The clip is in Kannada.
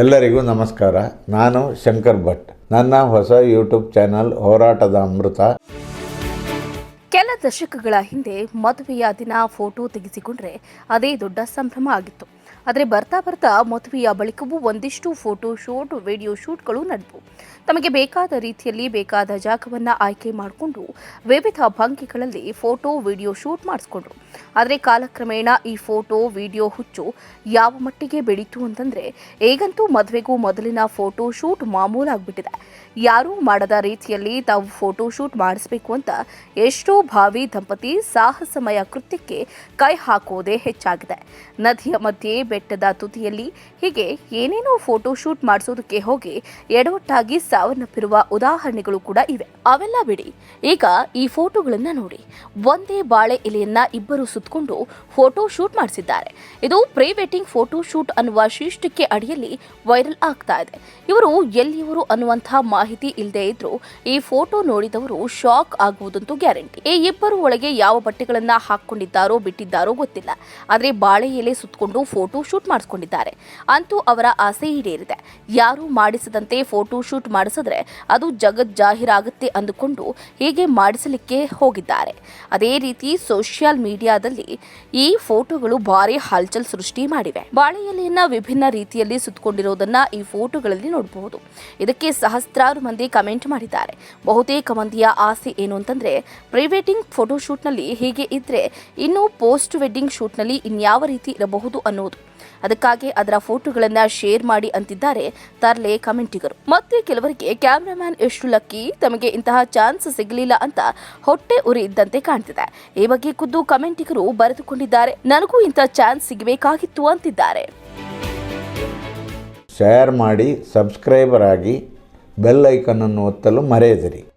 ಎಲ್ಲರಿಗೂ ನಮಸ್ಕಾರ. ನಾನು ಶಂಕರ್ ಭಟ್. ನನ್ನ ಹೊಸ ಯೂಟ್ಯೂಬ್ ಚಾನಲ್ ಹೋರಾಟದ ಅಮೃತ. ಕೆಲ ದಶಕಗಳ ಹಿಂದೆ ಮದುವೆಯ ದಿನ ಫೋಟೋ ತೆಗೆಸಿಕೊಂಡ್ರೆ ಅದೇ ದೊಡ್ಡ ಸಂಭ್ರಮ ಆಗಿತ್ತು. ಆದರೆ ಬರ್ತಾ ಬರ್ತಾ ಮದುವೆಯ ಬಳಿಕವೂ ಒಂದಿಷ್ಟು ಫೋಟೋ ಶೂಟ್, ವಿಡಿಯೋ ಶೂಟ್ಗಳು ನಡೆದವು. ತಮಗೆ ಬೇಕಾದ ರೀತಿಯಲ್ಲಿ ಬೇಕಾದ ಜಾಗವನ್ನು ಆಯ್ಕೆ ಮಾಡಿಕೊಂಡು ವಿವಿಧ ಭಂಗಿಗಳಲ್ಲಿ ಫೋಟೋ, ವಿಡಿಯೋ ಶೂಟ್ ಮಾಡಿಸ್ಕೊಂಡ್ರು. ಆದರೆ ಕಾಲಕ್ರಮೇಣ ಈ ಫೋಟೋ, ವಿಡಿಯೋ ಹುಚ್ಚು ಯಾವ ಮಟ್ಟಿಗೆ ಬೆಳೀತು ಅಂತಂದರೆ ಈಗಂತೂ ಮದುವೆಗೂ ಮೊದಲಿನ ಫೋಟೋ ಶೂಟ್ ಮಾಮೂಲಾಗ್ಬಿಟ್ಟಿದೆ. ಯಾರೂ ಮಾಡದ ರೀತಿಯಲ್ಲಿ ತಾವು ಫೋಟೋ ಶೂಟ್ ಮಾಡಿಸ್ಬೇಕು ಅಂತ ಎಷ್ಟೋ ಭಾವಿ ದಂಪತಿ ಸಾಹಸಮಯ ಕೃತ್ಯಕ್ಕೆ ಕೈ ಹಾಕೋದೇ ಹೆಚ್ಚಾಗಿದೆ. ನದಿಯ ಮಧ್ಯೆ ಬೆಟ್ಟದ ತುದಿಯಲ್ಲಿ ಹೀಗೆ ಏನೇನೋ ಫೋಟೋ ಶೂಟ್ ಮಾಡಿಸೋದಕ್ಕೆ ಹೋಗಿ ಎಡವಟ್ಟಾಗಿ ಸಾವನ್ನಪ್ಪಿರುವ ಉದಾಹರಣೆಗಳು ಕೂಡ ಇವೆ. ಅವೆಲ್ಲ ಬಿಡಿ. ಈಗ ಈ ಫೋಟೋಗಳನ್ನ ನೋಡಿ. ಒಂದೇ ಬಾಳೆ ಎಲೆಯನ್ನ ಇಬ್ಬರು ಸುತ್ತಕೊಂಡು ಫೋಟೋ ಶೂಟ್ ಮಾಡಿಸಿದ್ದಾರೆ. ಇದು ಪ್ರೀ ವೆಡ್ಡಿಂಗ್ ಫೋಟೋ ಶೂಟ್ ಅನ್ನುವ ಶೀರ್ಷಿಕೆ ಅಡಿಯಲ್ಲಿ ವೈರಲ್ ಆಗ್ತಾ ಇದೆ. ಇವರು ಎಲ್ಲಿಯವರು ಅನ್ನುವಂತಹ ಮಾಹಿತಿ ಇಲ್ಲದೆ ಇದ್ರೂ ಈ ಫೋಟೋ ನೋಡಿದವರು ಶಾಕ್ ಆಗುವುದಂತೂ ಗ್ಯಾರಂಟಿ ಈ ಇಬ್ಬರು ಒಳಗೆ ಯಾವ ಬಟ್ಟೆಗಳನ್ನ ಹಾಕೊಂಡಿದ್ದಾರೋ ಬಿಟ್ಟಿದ್ದಾರೋ ಗೊತ್ತಿಲ್ಲ. ಆದ್ರೆ ಬಾಳೆ ಎಲೆ ಸುತ್ತಕೊಂಡು ಫೋಟೋ ಶೂಟ್ ಮಾಡಿಸ್ಕೊಂಡಿದ್ದಾರೆ. ಅಂತೂ ಅವರ ಆಸೆ ಈಡೇರಿದೆ. ಯಾರು ಮಾಡಿಸದಂತೆ ಫೋಟೋ ಶೂಟ್ ಮಾಡಿಸಿದ್ರೆ ಅದು ಜಗತ್ ಜಾಹೀರಾಗುತ್ತೆ ಅಂದುಕೊಂಡು ಹೀಗೆ ಮಾಡಿಸಲಿಕ್ಕೆ ಹೋಗಿದ್ದಾರೆ. ಅದೇ ರೀತಿ ಸೋಷಿಯಲ್ ಮೀಡಿಯಾದಲ್ಲಿ ಈ ಫೋಟೋಗಳು ಭಾರಿ ಹಲ್ಚಲ್ ಸೃಷ್ಟಿ ಮಾಡಿವೆ. ಬಾಳೆ ಎಲೆಯನ್ನ ವಿಭಿನ್ನ ರೀತಿಯಲ್ಲಿ ಸುತ್ತಕೊಂಡಿರೋದನ್ನ ಈ ಫೋಟೋಗಳಲ್ಲಿ ನೋಡಬಹುದು. ಇದಕ್ಕೆ ಸಹಸ್ರಾರು ಮಂದಿ ಕಮೆಂಟ್ ಮಾಡಿದ್ದಾರೆ. ಬಹುತೇಕ ಮಂದಿಯ ಆಸೆ ಏನು ಅಂತಂದ್ರೆ ಪ್ರೀ ವೆಡ್ಡಿಂಗ್ ಫೋಟೋ ಶೂಟ್ನಲ್ಲಿ ಹೀಗೆ ಇದ್ರೆ ಇನ್ನು ಪೋಸ್ಟ್ ವೆಡ್ಡಿಂಗ್ ಶೂಟ್ನಲ್ಲಿ ಇನ್ಯಾವ ರೀತಿ ಇರಬಹುದು ಅನ್ನೋದು. ಅದಕ್ಕಾಗಿ ಅದರ ಫೋಟೋಗಳನ್ನ ಶೇರ್ ಮಾಡಿ ಅಂತಿದ್ದಾರೆ ತರ್ಲೆ ಕಮೆಂಟಿಗರು. ಮತ್ತೆ ಕೆಲವರಿಗೆ ಕ್ಯಾಮ್ರಾಮ್ಯಾನ್ ಎಷ್ಟು ಲಕ್ಕಿ, ತಮಗೆ ಇಂತಹ ಚಾನ್ಸ್ ಸಿಗಲಿಲ್ಲ ಅಂತ ಹೊಟ್ಟೆ ಉರಿ ಇದ್ದಂತೆ ಕಾಣ್ತಿದೆ. ಈ ಬಗ್ಗೆ ಖುದ್ದು ಕಮೆಂಟಿಗರು ಬರೆದುಕೊಂಡಿದ್ದಾರೆ. ನನಗೂ ಇಂಥ ಚಾನ್ಸ್ ಸಿಗಬೇಕಾಗಿತ್ತು ಅಂತಿದ್ದಾರೆ. ಶೇರ್ ಮಾಡಿ ಸಬ್ಸ್ಕ್ರೈಬರ್ ಆಗಿ ಬೆಲ್ ಐಕನನ್ನು ಒತ್ತಲು ಮರೆಯದಿರಿ.